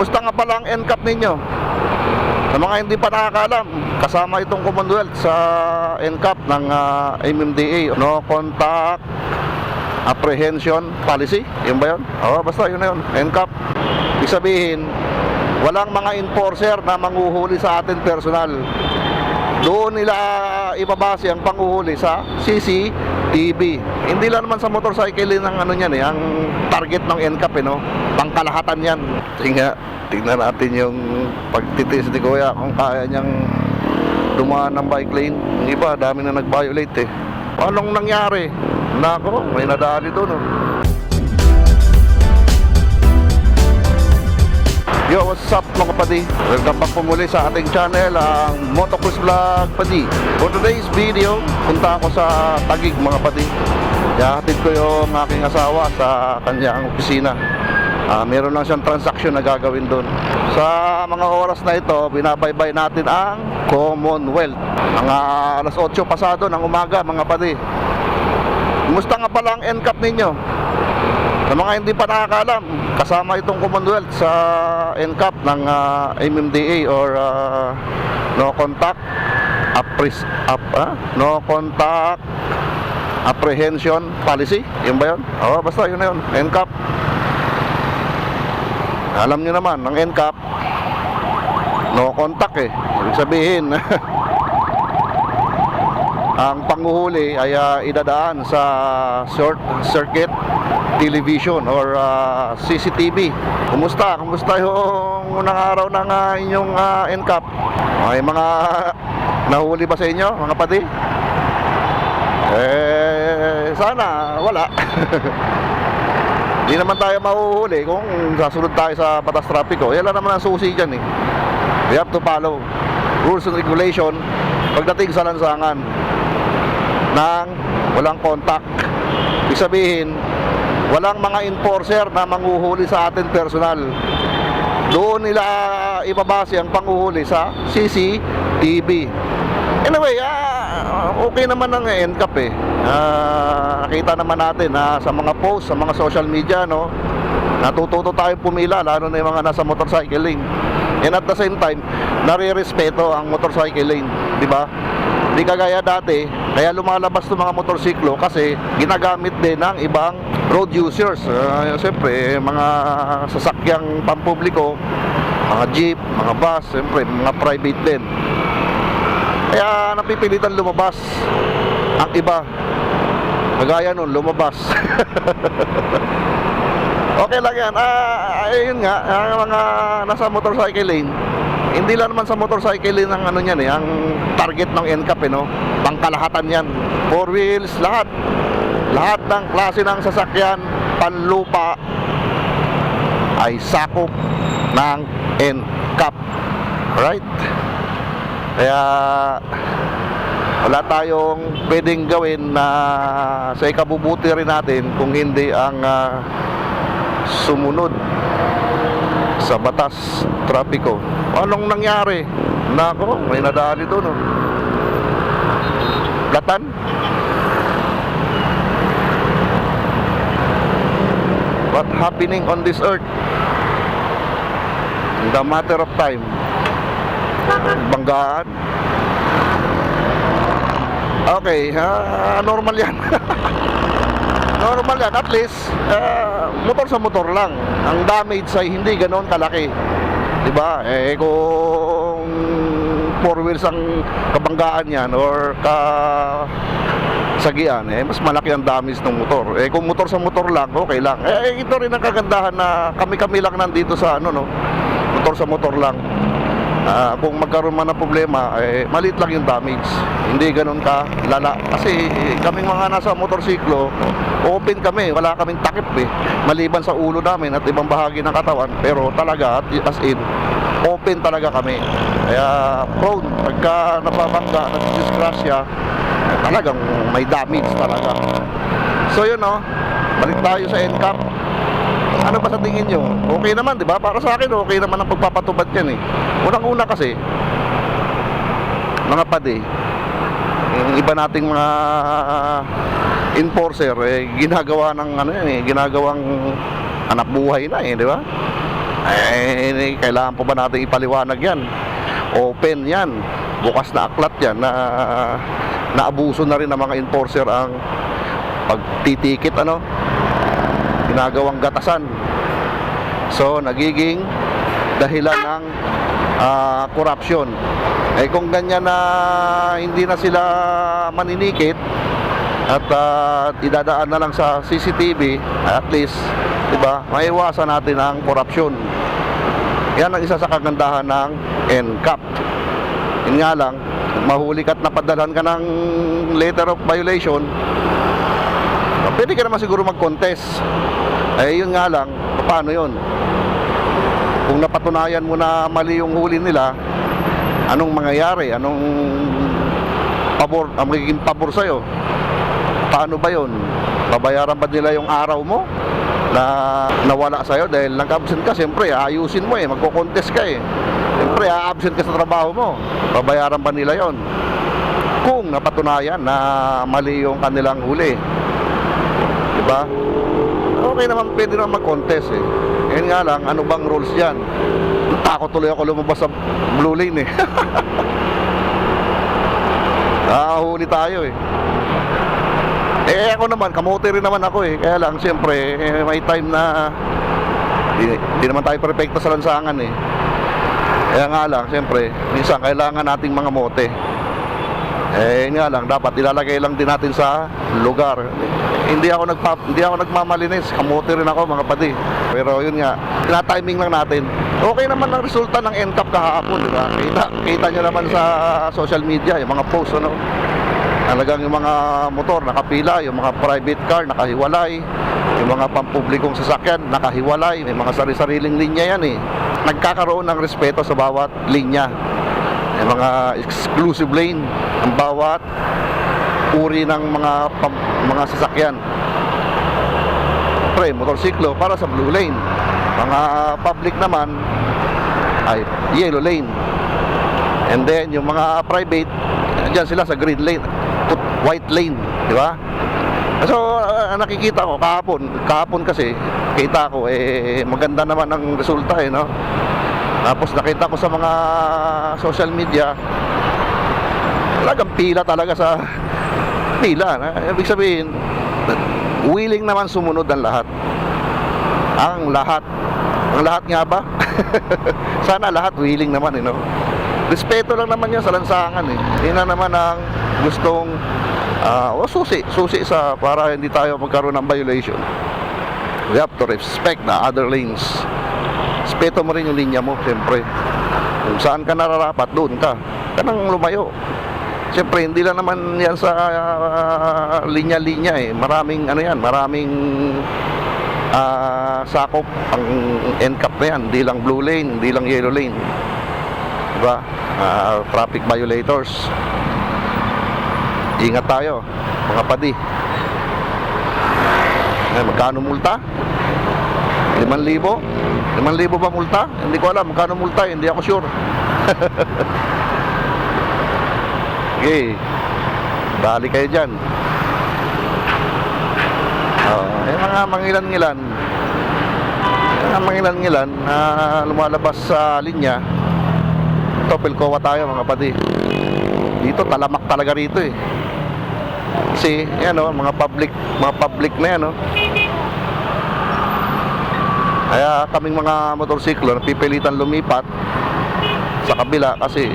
Kumusta nga pala ang NCAP ninyo? Sa mga hindi pa nakakaalam, kasama itong Commonwealth sa NCAP ng ah, MMDA. No contact apprehension policy. Yun ba yun? Oo, basta yun na yun. NCAP. Ibig sabihin, walang mga enforcer na manguhuli sa atin personal. Doon nila ibabase ang panguhuli sa CCTV. Hindi lang naman sa motorcycle ng ano niyan eh, ang target ng NCAP eh, no? Pangkalahatan yan. Tingnan, tingnan natin yung pagtitis ni Kuya kung kaya niyang dumaan ng bike lane. Yung iba, dami na nag-violate eh. Anong nangyari? Nako, may nadali doon oh. Yo, what's up mga padi? Welcome back po muli sa ating channel, ang Motocross Vlog Padi. For today's video, punta ako sa Tagig mga padi. Yahatid ko yung aking asawa sa kanyang opisina. Ah, meron lang siyang transaction na gagawin doon. Sa mga oras na ito, binabaybay natin ang Commonwealth. Mga alas 8 pasado ng umaga mga padi. Kumusta nga pala ang NCAP ninyo? Sa mga hindi pa nakakaalam, kasama itong Commonwealth sa NCAP ng ah, MMDA or ah, No Contact Appres up, ah? No Contact Apprehension Policy. Yun ba yun? Oo, basta yun na yun. NCAP. Alam nyo naman, ang NCAP, no contact eh. Ibig sabihin, ang panguhuli ay ah, idadaan sa short circuit television or ah, CCTV. Kumusta? Kumusta yung unang araw ng ah, inyong ah, NCAP? May mga nahuli ba sa inyo, mga pati? Eh, sana wala. Hindi naman tayo mahuhuli kung sasunod tayo sa batas trapiko. Yan lang naman ang susi dyan eh. We have to follow rules and regulation pagdating sa lansangan ng walang contact. Ibig sabihin, walang mga enforcer na manguhuli sa atin personal. Doon nila ibabase ang panguhuli sa CCTV. Anyway, ah, okay naman ang NCAP eh. Ah, nakita naman natin na sa mga posts, sa mga social media, no, natututo tayo pumila, lalo na yung mga nasa motorcycle lane. And at the same time, nare-respeto ang motorcycle lane, di ba? Hindi kagaya dati, kaya lumalabas ng mga motorsiklo kasi ginagamit din ng ibang road users. Uh, Siyempre, mga sasakyang pampubliko, mga jeep, mga bus, siyempre, mga private din. Kaya napipilitan lumabas ang iba. Kagaya nun, lumabas. okay lang yan. Ah, ayun nga, ang mga nasa motorcycle lane, hindi lang naman sa motorcycle lane ang ano niyan eh, ang target ng NCAP eh, no? Pangkalahatan yan. Four wheels, lahat. Lahat ng klase ng sasakyan, panlupa, ay sakop ng NCAP. Right? Kaya wala tayong pwedeng gawin na sa ikabubuti rin natin kung hindi ang ah, sumunod sa batas trapiko. Anong nangyari? Nako, may nadali doon. Oh. Gatan? What happening on this earth? In the matter of time. Banggaan. Okay, ah, normal yan. normal yan. At least, ah, motor sa motor lang. Ang damage ay hindi ganoon kalaki. 'Di ba? Eh kung four wheels ang kabanggaan yan or ka sagian, eh, mas malaki ang damage ng motor. Eh, kung motor sa motor lang, okay lang. Eh, ito rin ang kagandahan na kami-kami lang nandito sa ano, no? Motor sa motor lang. Ah, kung magkaroon man ng problema, eh, maliit lang yung damage. Hindi ganun ka lala. Kasi eh, kaming mga nasa motorsiklo, open kami, wala kaming takip eh. Maliban sa ulo namin at ibang bahagi ng katawan. Pero talaga, as in, open talaga kami. Kaya prone, pagka napabangga, nagdisgrasya, eh, talagang may damage talaga. So yun no, balik tayo sa NCAP. Ano ba sa tingin nyo? Okay naman, di ba? Para sa akin, okay naman ang pagpapatubad yan eh. Unang-una kasi, mga pade, yung iba nating mga enforcer, eh, ginagawa ng ano yan eh, ginagawang anak buhay na eh, di ba? Eh, kailangan pa ba natin ipaliwanag yan? Open yan. Bukas na aklat yan na naabuso na rin ng mga enforcer ang pagtitikit ano? Ginagawang gatasan. So nagiging dahilan ng ah, corruption. Eh kung ganyan na hindi na sila maninikit at ah, idadaan na lang sa CCTV at least di ba maiwasan natin ang korupsyon yan ang isa sa kagandahan ng NCAP yun nga lang mahuli ka at napadalhan ka ng letter of violation pwede ka naman siguro mag-contest. Eh yun nga lang paano yun? Kung napatunayan mo na mali yung huli nila anong mangyayari? Anong pabor ang magiging pabor sa'yo? Paano ba yun? Babayaran ba nila yung araw mo na nawala sa'yo dahil nag-absent ka? Siyempre ayusin mo eh magko-contest ka eh siyempre a-absent ka sa trabaho mo babayaran ba nila yon kung napatunayan na mali yung kanilang huli. Di ba okay naman pwede naman mag-contest eh. Yun nga lang ano bang rules yan? Takot tuloy ako lumabas sa blue lane eh. Nakahuli tayo eh. Eh ako naman, kamote rin naman ako eh. Kaya lang, siyempre, eh, may time na di, di naman tayo perfecto sa lansangan eh. Kaya nga lang, siyempre, minsan kailangan nating mga mote. Eh, nga lang, dapat ilalagay lang din natin sa lugar. Hindi ako nagpa, hindi ako nagmamalinis. Kamote rin ako, mga padi. Pero yun nga, tina-timing lang natin. Okay naman ang resulta ng NCAP kahapon, di ba? Kita, kita nyo naman sa social media, yung mga post, ano? Talagang yung mga motor nakapila, yung mga private car nakahiwalay, yung mga pampublikong sasakyan nakahiwalay, may mga sari-sariling linya yan eh. Nagkakaroon ng respeto sa bawat linya. May mga exclusive lane ang bawat uri ng mga pam- mga sasakyan. Pre, motorsiklo para sa blue lane. Mga public naman ay yellow lane. And then yung mga private, diyan sila sa green lane, white lane, di ba? So, nakikita ko kahapon, kahapon kasi kita ko eh maganda naman ang resulta eh, no? Tapos nakita ko sa mga social media talagang pila talaga sa pila. Na, ibig sabihin, willing naman sumunod ang lahat. Ang lahat. Ang lahat nga ba? Sana lahat willing naman, eh, no? Respeto lang naman yan sa lansangan, eh. Yun na naman ang gustong ah, o susi, susi sa para hindi tayo magkaroon ng violation. We have to respect the other lanes. Respeto mo rin yung linya mo, siyempre. Kung saan ka nararapat, doon ka. Kanang lumayo. Siyempre, hindi lang naman yan sa ah, linya-linya eh. Maraming, ano yan, maraming ah, sakop ang NCAP na yan. Hindi lang blue lane, hindi lang yellow lane. Diba? Ah, traffic violators. Ingat tayo, mga padi. Eh, magkano multa? 5,000? 5,000 ba multa? Hindi ko alam magkano multa, hindi ako sure. okay. Dali kayo dyan. Oh, yung mga mangilan-ngilan, mga mangilan-ngilan na lumalabas sa linya, ito, Pilcoa tayo mga pati. Dito, talamak talaga rito eh. Kasi, yan o, mga public, mga public na yan o. Kaya kaming mga motorsiklo napipilitan lumipat sa kabila kasi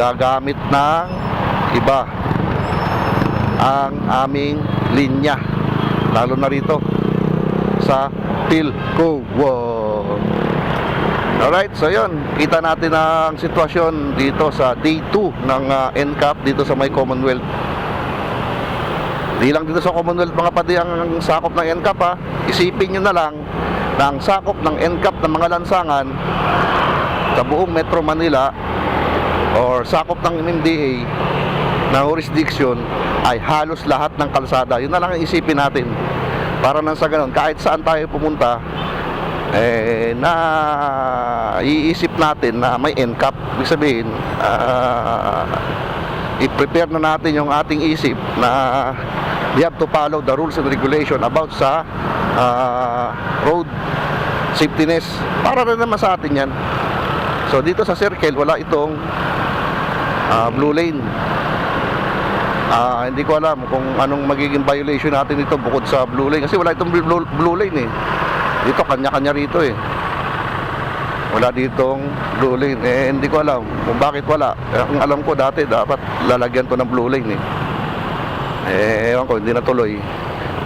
gagamit ng iba ang aming linya lalo na rito sa Pilcoa. Alright, so yun, kita natin ang sitwasyon dito sa day 2 ng ah, NCAP dito sa may Commonwealth. Di lang dito sa Commonwealth mga pati ang sakop ng NCAP ha. Isipin nyo na lang na ang sakop ng NCAP ng mga lansangan sa buong Metro Manila or sakop ng MMDA na jurisdiction ay halos lahat ng kalsada. Yun na lang ang isipin natin. Para nang sa ganun, kahit saan tayo pumunta, eh, na iisip natin na may NCAP. Ibig sabihin, ah, i-prepare na natin yung ating isip na we have to follow the rules and regulation about sa ah, road safetyness. Para rin naman sa atin yan. So dito sa circle, wala itong ah, blue lane. Ah, hindi ko alam kung anong magiging violation natin dito bukod sa blue lane kasi wala itong blue, blue lane eh. Dito kanya-kanya rito eh. Wala ditong blue lane. Eh hindi ko alam kung bakit wala. Eh, kung alam ko dati dapat lalagyan to ng blue lane eh. Eh ewan ko hindi natuloy.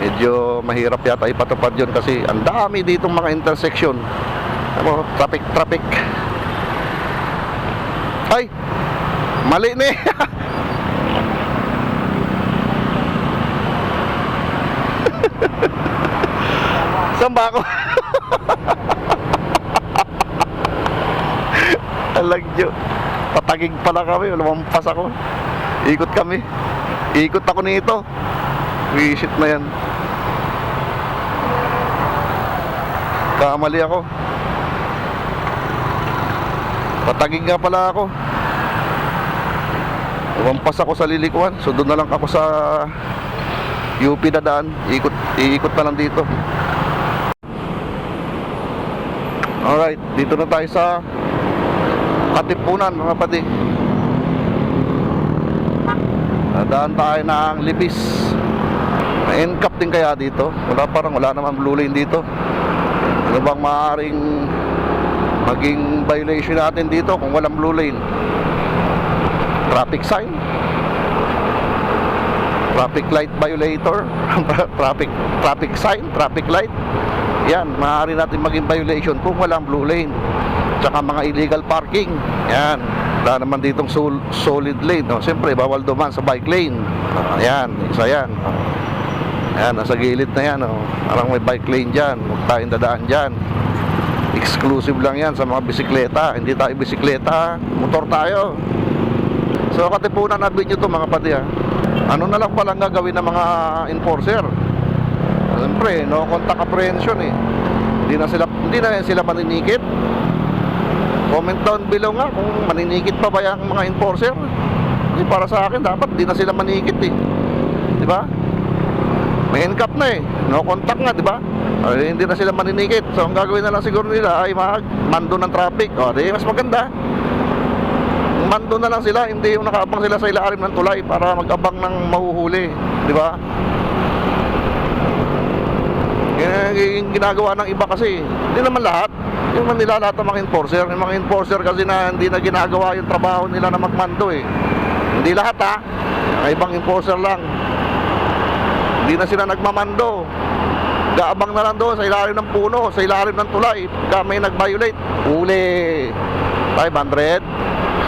Medyo mahirap yata ipatupad yun kasi ang dami ditong mga intersection. Ano, traffic traffic. Ay! Mali ni. Saan ba ako? Alagyo. Patagig pala kami. Lumampas ako. Ikot kami. Ikot ako nito. Visit na yan. Kamali ako. Patagig nga pala ako. Lumampas ako sa lilikuan. So doon na lang ako sa UP na daan. Ikot, iikot na lang dito. Alright, dito na tayo sa Katipunan mga pati. Nadaan tayo ng Libis. Na-encap din kaya dito? Wala parang wala naman blue lane dito. Ano bang maaaring maging violation natin dito kung walang blue lane? Traffic sign? Traffic light violator? traffic traffic sign? Traffic light? Yan, maaari natin maging violation kung walang blue lane. Tsaka mga illegal parking. Yan. Wala naman ditong sol- solid lane. No? Siyempre, bawal duman sa bike lane. Ah, yan, isa yan. Yan, nasa gilid na yan. Oh. Parang may bike lane dyan. Huwag tayong dadaan dyan. Exclusive lang yan sa mga bisikleta. Hindi tayo bisikleta, motor tayo. So, katipunan na video to mga pati ha. Ano na lang palang gagawin ng mga enforcer? Siyempre, no contact apprehension eh. Hindi na sila hindi na sila maninikit. Comment down below nga kung maninikit pa ba yung mga enforcer. Hindi para sa akin dapat hindi na sila manikit eh. 'Di ba? May encap na eh. No contact nga, 'di ba? Ay, hindi na sila maninikit. So ang gagawin na lang siguro nila ay magmando ng traffic. O, di mas maganda. Mando na lang sila, hindi yung nakaabang sila sa ilalim ng tulay para mag-abang ng mahuhuli, 'di ba? Yan yung ginagawa ng iba kasi hindi naman lahat. Yung man nila lahat ng mga enforcer. Yung mga enforcer kasi na hindi na ginagawa yung trabaho nila na magmando eh. Hindi lahat ha yung ibang enforcer lang. Hindi na sila nagmamando. Gaabang na lang doon sa ilalim ng puno sa ilalim ng tulay. Pagka may nag-violate uli 500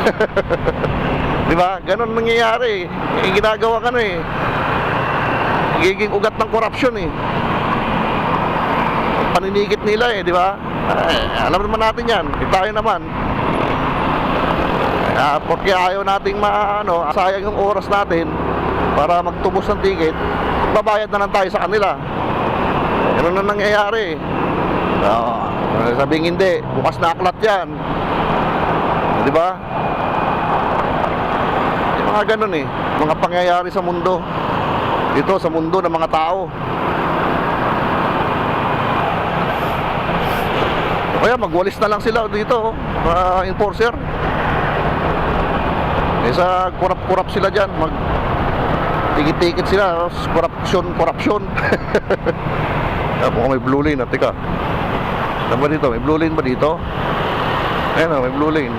di ba? Ganun nangyayari. Yung ginagawa ka na eh. Nagiging ugat ng korupsyon eh paninikit nila eh, di ba? Eh, alam naman natin yan. Eh, tayo naman. Ah, porque ayaw nating maano, sayang yung oras natin para magtubos ng ticket, babayad na lang tayo sa kanila. Ganun na nangyayari. Oo. sabing hindi, bukas na aklat yan. Di ba? Mga ganun eh, mga pangyayari sa mundo. Ito sa mundo ng mga tao. Kaya magwalis na lang sila dito, mga enforcer. Eh sa kurap-kurap sila dyan, mag tikit-tikit sila, corruption, corruption. Kaya kung may blue lane, at teka. Ano ba dito? May blue lane ba dito? Ayan o, may blue lane.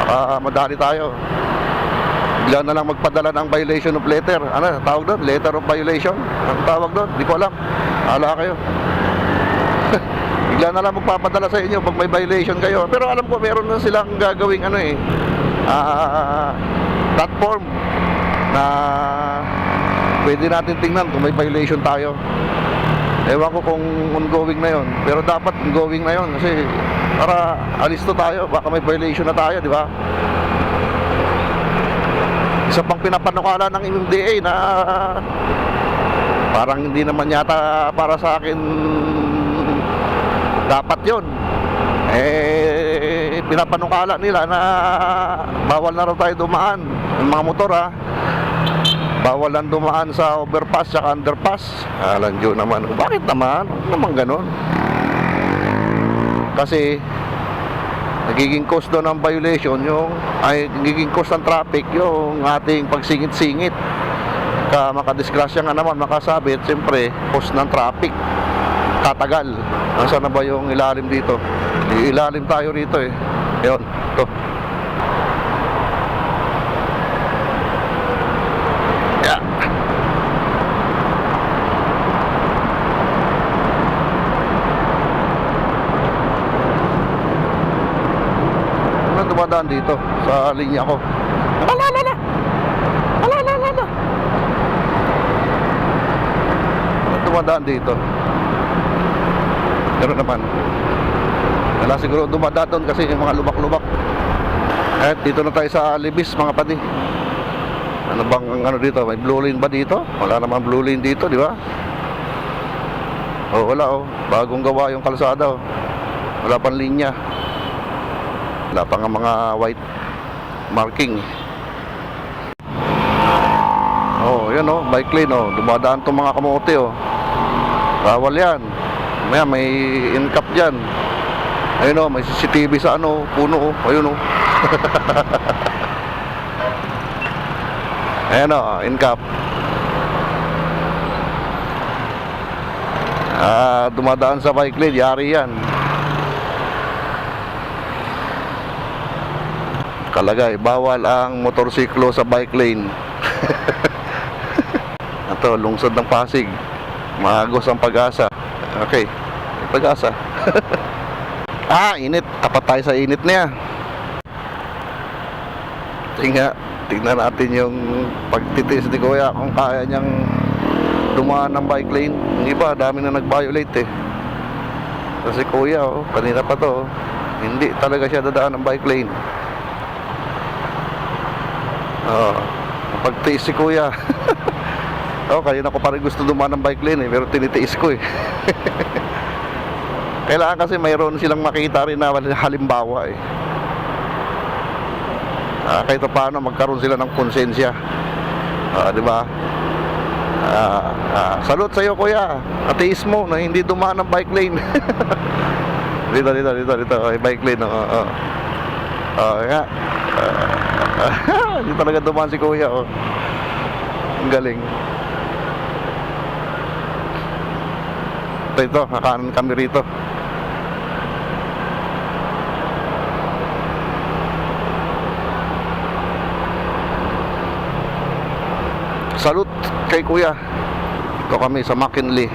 Baka madali tayo. Bigla na lang magpadala ng violation of letter. Ano, tawag doon? Letter of violation? Ang tawag doon? Di ko alam. Ala kayo. Bigla na lang magpapadala sa inyo pag may violation kayo. Pero alam ko meron na silang gagawing ano eh, ah, platform na pwede natin tingnan kung may violation tayo. Ewan ko kung ongoing na yon. Pero dapat ongoing na yon kasi para alisto tayo. Baka may violation na tayo, di ba? Isa pang pinapanukala ng MMDA na parang hindi naman yata para sa akin dapat yon eh pinapanukala nila na bawal na raw tayo dumaan ng mga motor ha Bawal lang dumaan sa overpass at underpass. Alam nyo naman, bakit naman? Naman ganun. Kasi nagiging cause doon ng violation yung ay nagiging cause ng traffic yung ating pagsingit-singit ka makadisgrasya nga naman makasabit siyempre cause ng traffic tatagal. Nasaan na ba yung ilalim dito? Ilalim tayo rito eh. Yun to. Yeah. ano dumadaan dito? Sa linya ko. Ala ala ala! Ala ala ala ala! Ano dumadaan dito pero naman wala siguro dumadaan doon kasi yung mga lubak-lubak. Eh dito na tayo sa Libis mga padi ano bang ang ano dito? May blue lane ba dito? Wala naman blue lane dito di ba? Oh wala oh. Bagong gawa yung kalsada oh. Wala pang linya. Wala pa nga mga white marking. Oh yan oh. Bike lane oh. Dumadaan tong mga kamote oh. Bawal yan Maya may in-cap dyan. Ayun oh may CCTV sa ano puno oh. Ayun oh. Ayan oh in-cap ah dumadaan sa bike lane yari yan. Kalagay bawal ang motorsiklo sa bike lane. Ito lungsod ng Pasig. Maagos ang pag-asa. Okay pag-asa ah init tapat tayo sa init niya tingnan tingnan natin yung pagtitiis ni Kuya kung kaya niyang dumaan ng bike lane yung iba dami na nag-violate eh kasi Kuya oh, kanina pa to oh, hindi talaga siya dadaan ng bike lane Oo. pagtiis si kuya. oh, kanina ko pa gusto dumaan ng bike lane eh, pero tinitiis ko eh. Kailangan kasi mayroon silang makita rin na halimbawa eh. Ah, kahit pa paano magkaroon sila ng konsensya. Ah, di ba? Ah, ah, salute sa iyo kuya. Atiis mo na hindi dumaan ng bike lane. dito, dito, dito, dito. Ay, bike lane. Oo, oo. Oo, nga. Ah, hindi talaga dumaan si kuya, oh. Ang galing. Ito, kakanan kami rito. Salute kay kuya. Ito kami sa McKinley.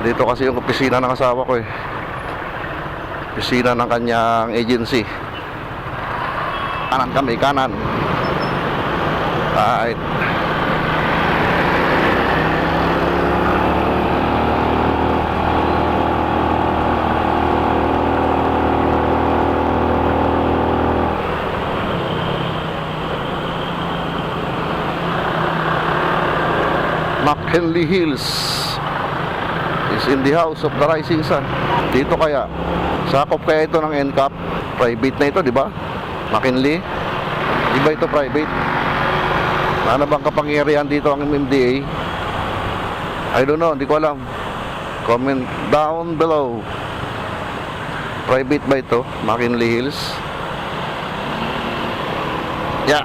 Dito kasi yung opisina ng asawa ko eh. Opisina ng kanyang agency kanan kami kanan right McKinley Hills is in the house of the rising sun dito kaya sakop kaya ito ng NCAP private na ito di ba McKinley Di ba ito private? Ano bang kapangyarihan dito ang MMDA? I don't know, hindi ko alam. Comment down below. Private ba ito? McKinley Hills? Yeah.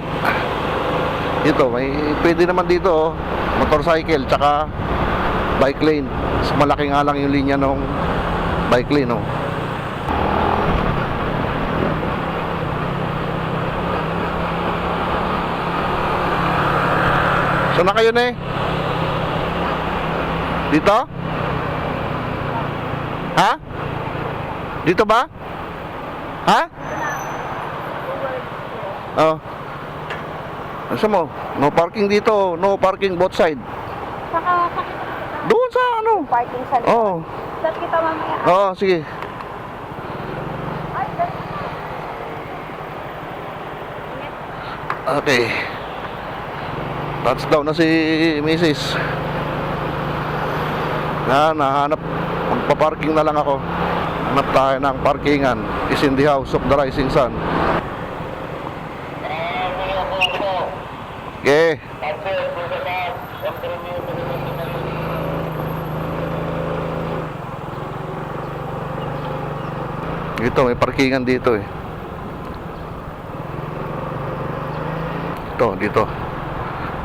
Ito, may pwede naman dito oh. Motorcycle, tsaka bike lane. Mas malaki nga lang yung linya ng bike lane oh. Saan na kayo na eh? Dito? Ha? Dito ba? Ha? Oh. Asa mo? No parking dito. No parking both side. Saka, Doon sa ano? parking sa likod. Oh. Saan kita mamaya? Oo, sige. Ay, dali. Okay. Touchdown na si Mrs. Na, nahanap. Magpa-parking na lang ako. Hanap tayo ng parkingan. Is in the house of the rising sun. Okay. Ito, may parkingan dito eh. Ito, dito.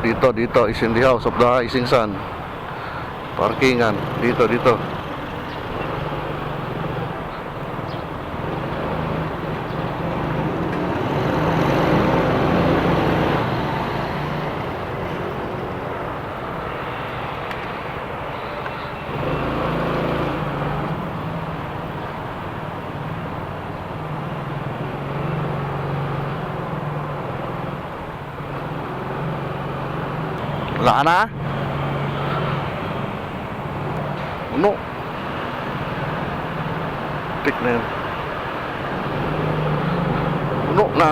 Dito, dito is in the house of the Ising Sun. Parkingan. Dito, dito. Wala ka na? Ano? Tik na yan. Puno na.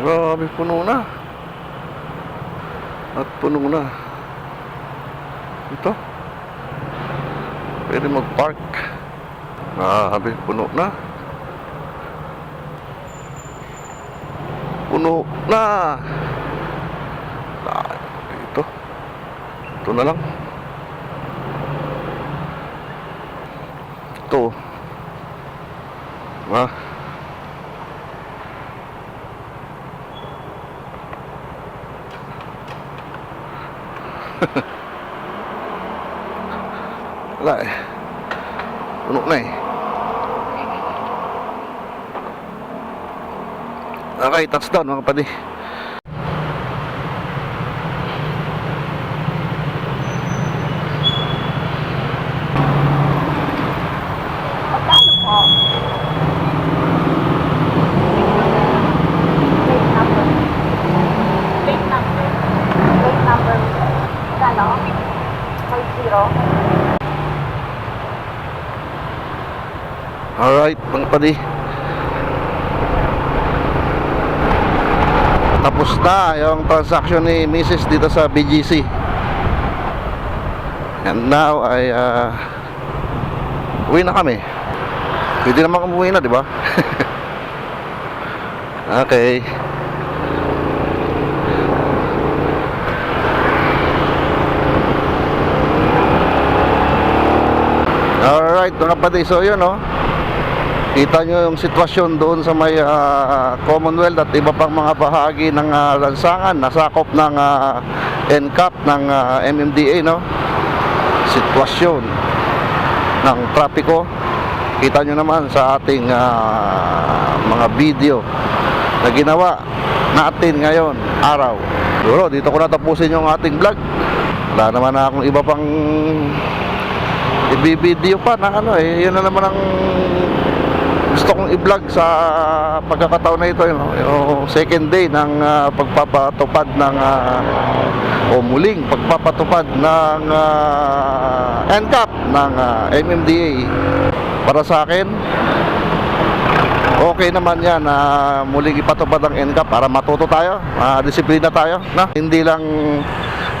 Grabe, puno na. At puno na. Ito. Pwede mag-park. Grabe, puno na. Puno na. Ah, Ito. Ito na lang. Ito. Ah. Wala eh. Puno na eh. Okay, touchdown mga kapatid. Kapatid. Tapos na yung transaction ni Mrs. dito sa BGC. And now ay uh, uwi na kami. Pwede naman umuwi na, di ba? okay. Alright mga kapatid, so yun no Kita nyo yung sitwasyon doon sa may ah, Commonwealth at iba pang mga bahagi ng ah, lansangan. Nasakop ng ah, NCAP ng ah, MMDA no? Sitwasyon ng trapiko. Kita nyo naman sa ating ah, mga video na ginawa natin ngayon araw. Siguro dito ko natapusin yung ating vlog. Wala naman na akong iba pang ibibideo pa na ano eh yun na naman ang gusto kong i-vlog sa pagkakataon na ito know, yung second day ng ah, pagpapatupad ng ah, o muling pagpapatupad ng ah, NCAP ng ah, MMDA para sa akin okay naman yan na muling ipatupad ang NCAP para matuto tayo uh, disiplina tayo na? Hindi lang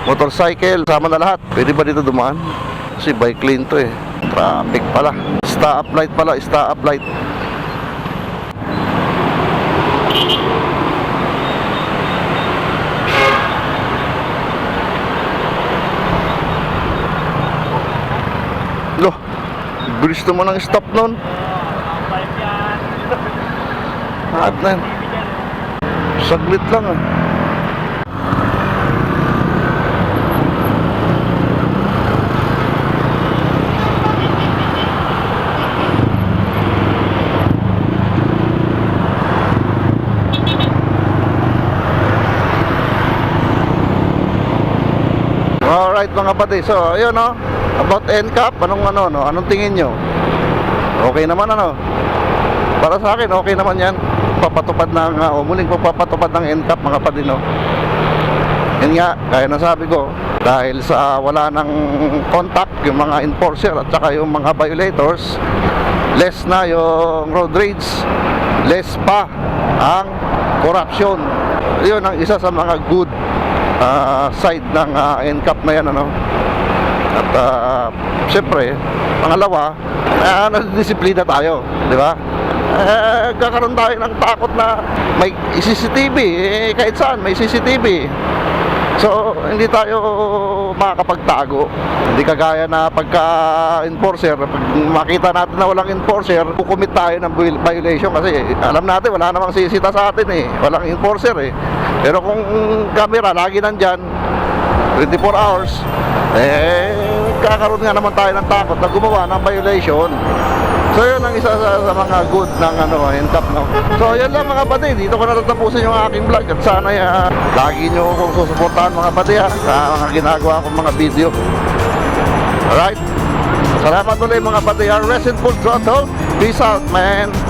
motorcycle sama na lahat. Pwede ba dito dumaan? Kasi bike lane to eh. Traffic pala. Stop light pala stop light bilis naman ang stop nun. At na yun. Saglit lang ah. Alright mga kapatid, so ayun no, about NCAP, anong ano, no, anong tingin nyo? Okay naman ano? Para sa akin, okay naman yan. Papatupad ng, uh, o muling pagpapatupad ng NCAP mga kapatid no. Yun nga, kaya nasabi ko, dahil sa wala ng contact yung mga enforcer at saka yung mga violators, less na yung road rage, less pa ang corruption. Yun ang isa sa mga good ah, side ng uh, NCAP na yan ano. At uh, syempre, pangalawa, uh, disiplina tayo, di ba? Eh, kakaroon tayo ng takot na may CCTV, eh, kahit saan may CCTV. So, hindi tayo makakapagtago. Hindi kagaya na pagka-enforcer, pag makita natin na walang enforcer, kukumit tayo ng viol- violation kasi alam natin wala namang sisita sa atin eh. Walang enforcer eh. Pero kung camera lagi nandyan, 24 hours, eh, kakaroon nga naman tayo ng takot na gumawa ng violation. So yun ang isa sa, sa mga good ng ano, NCAP no. So yan lang mga pati, dito ko natatapusin yung aking vlog at sana uh, lagi nyo kong susuportahan mga pati ha, sa mga ginagawa kong mga video. Alright? Salamat ulit mga pati ha. Rest in. Peace out man.